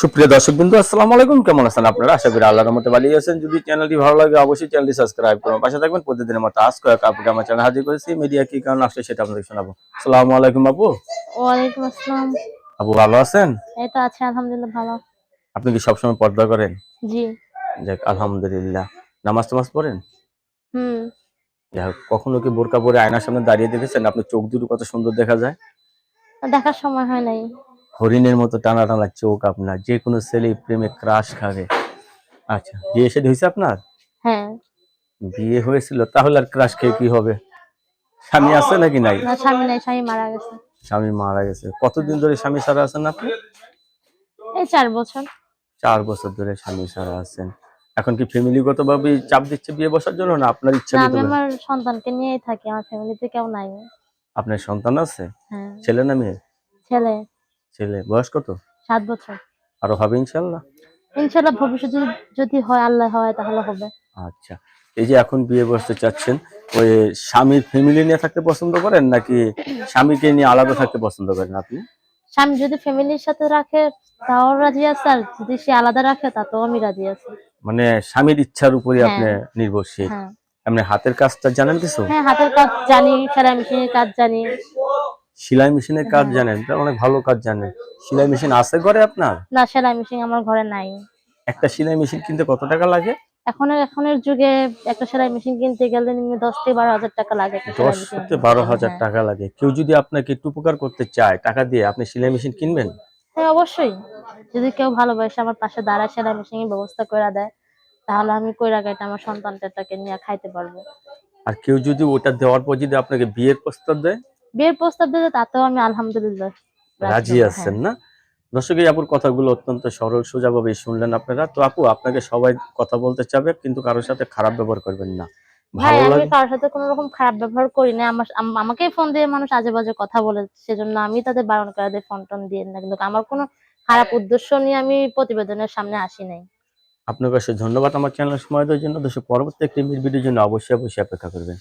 সুপ্রিয় দর্শক বিন্দু আসসালামু আলাইকুম। কেমন আছেন আপনারা? আশা করি আল্লাহর রহমতে ভালো আছেন। যদি চ্যানেলটি ভালো লাগে অবশ্যই চ্যানেলটি সাবস্ক্রাইব করুন। পাশে থাকবেন প্রতিদিনের মতো আজ কয়েক আপুকে আমার চ্যানেল হাজির করেছি। মিডিয়া কি কারণ আসলে সেটা আপনাদের শোনাবো। আসসালামু আলাইকুম আপু। ওয়ালাইকুম আসসালাম। আপু ভালো আছেন? এই তো আছে আলহামদুলিল্লাহ ভালো। আপনি কি সবসময় পর্দা করেন? জি। যাক আলহামদুলিল্লাহ। নামাজ টামাজ পড়েন? হুম। যাই হোক, কখনো কি বোরকা পরে আয়নার সামনে দাঁড়িয়ে দেখেছেন? আপনার চোখ দুটো কত সুন্দর দেখা যায়। দেখার সময় হয় নাই। হরিণের মতো টানা টানা চোখ আপনার যে কোনো ছেলে প্রেমে ক্রাশ খাবে। আচ্ছা বিয়ে এসে হয়েছে আপনার? হ্যাঁ। বিয়ে হয়েছিল তাহলে আর ক্রাশ খেয়ে কি হবে? স্বামী আছে নাকি নাই? না স্বামী নাই স্বামী মারা গেছে। স্বামী মারা গেছে। কতদিন ধরে স্বামী ছাড়া আছেন আপনি? এই চার বছর। চার বছর ধরে স্বামী ছাড়া আছেন। এখন কি ফ্যামিলিগত ভাবে চাপ দিচ্ছে বিয়ে বসার জন্য না আপনার ইচ্ছা না মতো আমি আমার সন্তানকে নিয়েই থাকি আমার ফ্যামিলিতে কেউ নাই। আপনার সন্তান আছে? হ্যাঁ। ছেলে না মেয়ে? ছেলে। ছেলে বয়স কত? সাত বছর। আরও হবে ইনশাল্লাহ? ইনশাল্লাহ ভবিষ্যতে যদি- হয় আল্লাহ হয় তাহলে হবে। আচ্ছা এই যে এখন বিয়ে বসতে চাচ্ছেন ওই স্বামীর ফ্যামিলি নিয়ে থাকতে পছন্দ করেন নাকি স্বামীকে নিয়ে আলাদা থাকতে পছন্দ করেন আপনি? স্বামী যদি ফ্যামিলির সাথে রাখে তাও রাজি আছে আর যদি সে আলাদা রাখে তাতেও আমি রাজি আছি। মানে স্বামীর ইচ্ছার উপরে হ্যাঁ। আপনি নির্ভরশীল। হ্যাঁ। আপনি হাতের কাজটা জানেন কিছু? হ্যাঁ হাতের কাজ জানি সেলাই মেশিনের কাজ জানি। সেলাই মেশিনের কাজ জানেন তা অনেক ভালো কাজ জানেন। সেলাই মেশিন আছে ঘরে আপনার? না সেলাই মেশিন আমার ঘরে নাই। একটা সেলাই মেশিন কিনতে কত টাকা লাগে? এখন এখনের যুগে একটা সেলাই মেশিন কিনতে গেলে নিম্ন দশ থেকে বারো হাজার টাকা লাগে দশ থেকে বারো হাজার হ্যাঁ। টাকা লাগে। কেউ যদি আপনাকে একটু উপকার করতে চায় টাকা দিয়ে আপনি সেলাই মেশিন কিনবেন? হ্যাঁ অবশ্যই। যদি কেউ ভালোবাসে আমার পাশে দাঁড়ায় সেলাই মেশিনের ব্যবস্থা করে দেয় তাহলে আমি কইরা গাইতে আমার সন্তানটাকে নিয়ে খাইতে পারব। আর কেউ যদি ওটা দেওয়ার পর যদি আপনাকে বিয়ের প্রস্তাব দেয়? বিয়ের প্রস্তাব দিতে তাতেও আমি আলহামদুলিল্লাহ রাজি হব, আছেন হ্যাঁ। না? দর্শক এই আপুর কথাগুলো অত্যন্ত সরল সোজাভাবে শুনলেন আপনারা। তো আপু আপনাকে সবাই কথা বলতে চাবে কিন্তু কারোর সাথে খারাপ ব্যবহার করবেন না। ভাই আমি কারোর সাথে কোনো রকম খারাপ ব্যবহার করি না। আমার ফোন দিয়ে মানুষ আজে বাজে কথা বলে সেজন্য আমি তাদের বারণ করে ফোন টোন দিয়ে না। কিন্তু আমার কোনো খারাপ উদ্দেশ্য নিয়ে আমি প্রতিবেদনের সামনে আসি নাই। আপনার কাছে ধন্যবাদ আমার চ্যানেল সময় দেওয়ার জন্য। দর্শক পরবর্তী একটি ভিডিওর জন্য অবশ্যই অবশ্যই অপেক্ষা করবেন।